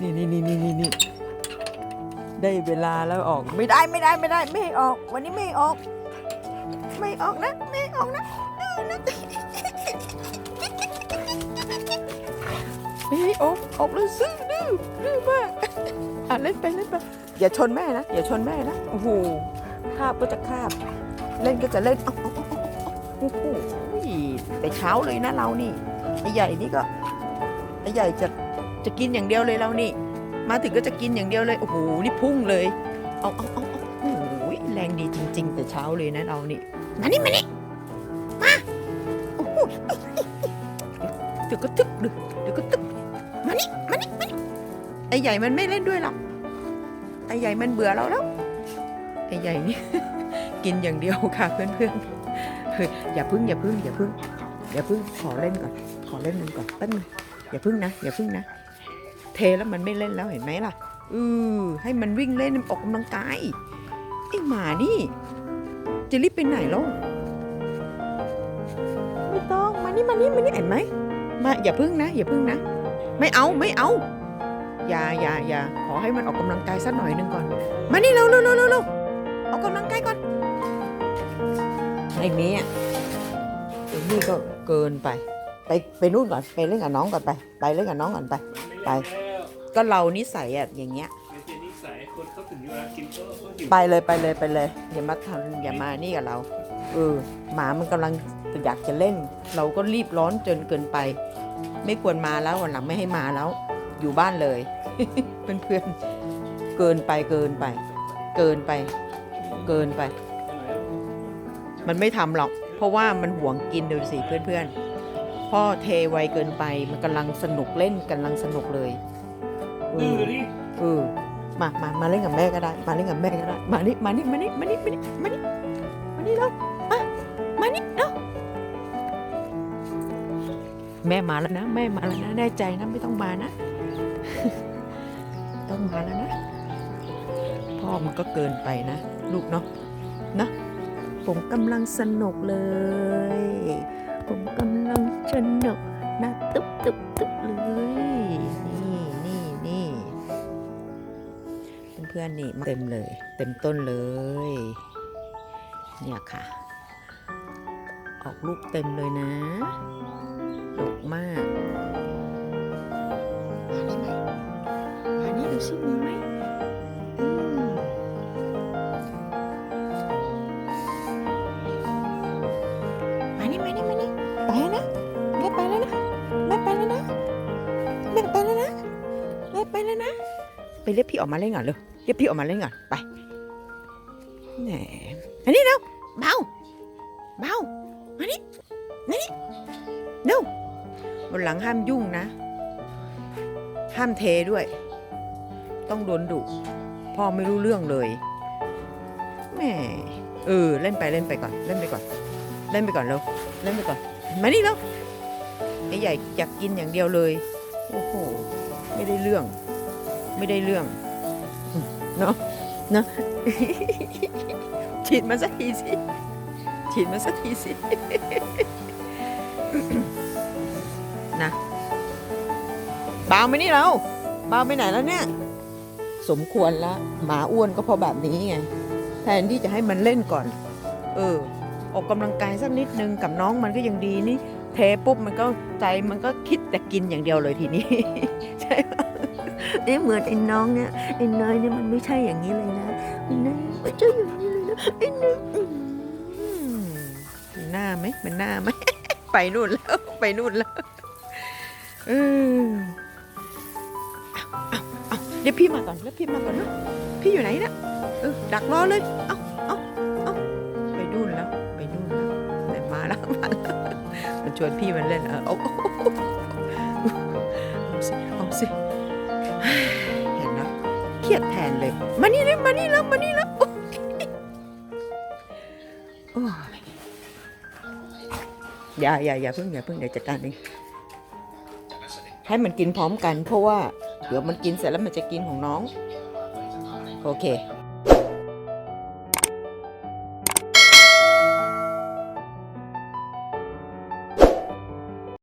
นี่นี่นี่นี่นี่นี่ได้เวลาแล้วออกไม่ได้ไม่ได้ไม่ได้ไม่ให้ออก วันนี้ไม่ออก ไม่ออกนะไม่ออกนะไม่ให้ออกออกแล้วซื้อดื้อดื้อมากอะเล่นไปเล่นไปอย่าชนแม่นะอย่าชนแม่นะโอ้โหคาบก็จะคาบ เล่นก็จะเล่นเอาเอาเอาเอาเอาโอ้โหแต่เช้าเลยนะเรานี่ไอ้ใหญ่นี่ก็ไอ้ใหญ่จะ จะกินอย่างเดียวเลยเรานี่ มาถึงก็จะกินอย่างเดียวเลยโอ้โหนี่พุ่งเลยเอาเอาเอาเอาโอ้โหแรงดีจริง ๆ แต่เช้าเลยนะเรานี่มานี่มานี่มาโอ้โหเดี๋ยวก็ตึกเดี๋ยวเดี๋ยวก็ตึกมานี่มานี่มานี่ไอ้ใหญ่มันไม่เล่นด้วยหรอกไอ้ใหญ่มันเบื่อเราแล้วไอ้ใหญ่นี่กินอย่างเดียวค่ะเพื่อนๆเฮ้ยอย่าพึ่งอย่าพึ่งอย่าพึ่งอย่าพึ่งขอเล่นก่อน ขอเล่นมันก่อนแป๊บนึงอย่าพึ่งนะ อย่าพึ่งนะ เทแล้วมันไม่เล่นแล้วเห็นไหมล่ะเออให้มันวิ่งเล่นออกกำลังกายไอ้หมานี่ จะรีบไปไหนล้วไม่ต้องมานี่มานี่มานี่เห็นไหมมาอย่าพึ่งนะ อย่าพึ่งนะ ไม่เอาไม่เอาอย่าอย่าอย่าขอให้มันออกกำลังกายสักหน่อยหนึงก่อน มานี่เร็วเร็วเร็วเร็วออกกำลังกายก่อนไอ้เนี้ยไอ้นี่ก็เกินไป ไปไปนู่นก่อนไปเล่นกับน้องก่อนไป ไปเล่นกับน้องก่อนไปไป ก็เรานิสัยอะอย่างเงี้ยไม่ใช่นิสัยคนเขาถึงเวลากินก็ก็หิวไปเลยไปเลยไปเลย อย่ามาทำอย่ามานี่กับเราเออหมามันกำลังอยากจะเล่น เราก็รีบร้อนจนเกินไป ไม่ควรมาแล้ววันหลังไม่ให้มาแล้ว อยู่บ้านเลย เพื่อนๆเกินไปเกินไป เกินไป เกินไป มันไม่ทำหรอก เพราะว่ามันห่วงกินดูสิเพื่อนๆพ่อเทไวเกินไปมันกำลังสนุกเล่นกำลังสนุกเลยเอืออดิเออมามามาเล่นกับแม่ก็ได้ มาเล่นกับแม่ก็ได้ มานี่มานี่มานี่มานี่มานี่มานี่มานี่แล้วมามานี่แล้วแม่มาแล้วนะ แม่มาแล้วนะแน่ใจนะไม่ต้องมานะ ต้องมาแล้วนะ พ่อมันก็เกินไปนะ ลูกเนาะนะผมกำลังสนุกเลย ผมกำลังสนุกนะตึ๊บตึ๊บตึ๊บ เพื่อนๆนี่มาเต็มเลย เต็มต้นเลย เนี่ยค่ะ ออกลูกเต็มเลยนะดกมากมาได้ไหมมานี่ดูสิมีไหมอืมมานี่มานี่มานี่ไปแล้วนะแม่ไปแล้วนะแม่ไปแล้วนะแม่ไปแล้วนะแม่ไปแล้วนะ ไปเรียกพี่ออกมาเล่นก่อนเร็วเรียกพี่ออกมาเล่นก่อนไปแหมอันนี้เร็วเบาเบามานี่มานี่เร็วบนหลังห้ามยุ่งนะ ห้ามเทด้วย ต้องโดนดุพ่อไม่รู้เรื่องเลยแหมเออเล่นไปเล่นไปก่อนเล่นไปก่อน เล่นไปก่อนเร็วเล่นไปก่อนมานี่เร็วไอ้ใหญ่อยากกินอย่างเดียวเลย โอ้โห ไม่ได้เรื่อง ไม่ได้เรื่อง เนาะเนาะฉีดมาสักทีสิฉีดมาสักทีสินะบาวไปนี่เราบาวไปไหนแล้วเนี่ย สมควรแล้วหมาอ้วนก็พราะแบบนี้ไง แทนที่จะให้มันเล่นก่อน เออ ออกกำลังกายสักนิดนึงกับน้องมันก็ยังดีนี่ เทปุ๊บมันก็ใจมันก็คิดแต่กินอย่างเดียวเลยทีนี้ ใช่ปะเอ๊ะเหมือนไอ้น้องเนี่ยไอ้เนยเนี่ยมันไม่ใช่อย่างนี้เลยนะไอ้เนยไม่ใช่อย่างนี้เลยนะไอ้เนยอืมมันหน้าไหมมันหน้าไหมไปนู่นแล้วไปนู่นแล้วเออเอาเอาเอาเดี๋ยวพี่มาก่อนแล้วพี่มาก่อนนะพี่อยู่ไหนนะเออดักรอเลยเอาเอาเอาไปนู่นแล้ว ไปนู่นแล้วแต่มาแล้วมาแล้วมันชวนพี่มันเล่นเออเอาเอาเอาสิเอาสิ เห็นนะเครียดแทนเลย มานี่เลยมานี่แล้วมานี่แล้วโอ๊ยโอ้ยอย่าอย่าอย่าเพิ่งอย่าเพิ่งเดี๋ยวจัดการเองให้มันกินพร้อมกันเพราะว่า เดี๋ยวมันกินเสร็จแล้วมันจะกินของน้อง โอเค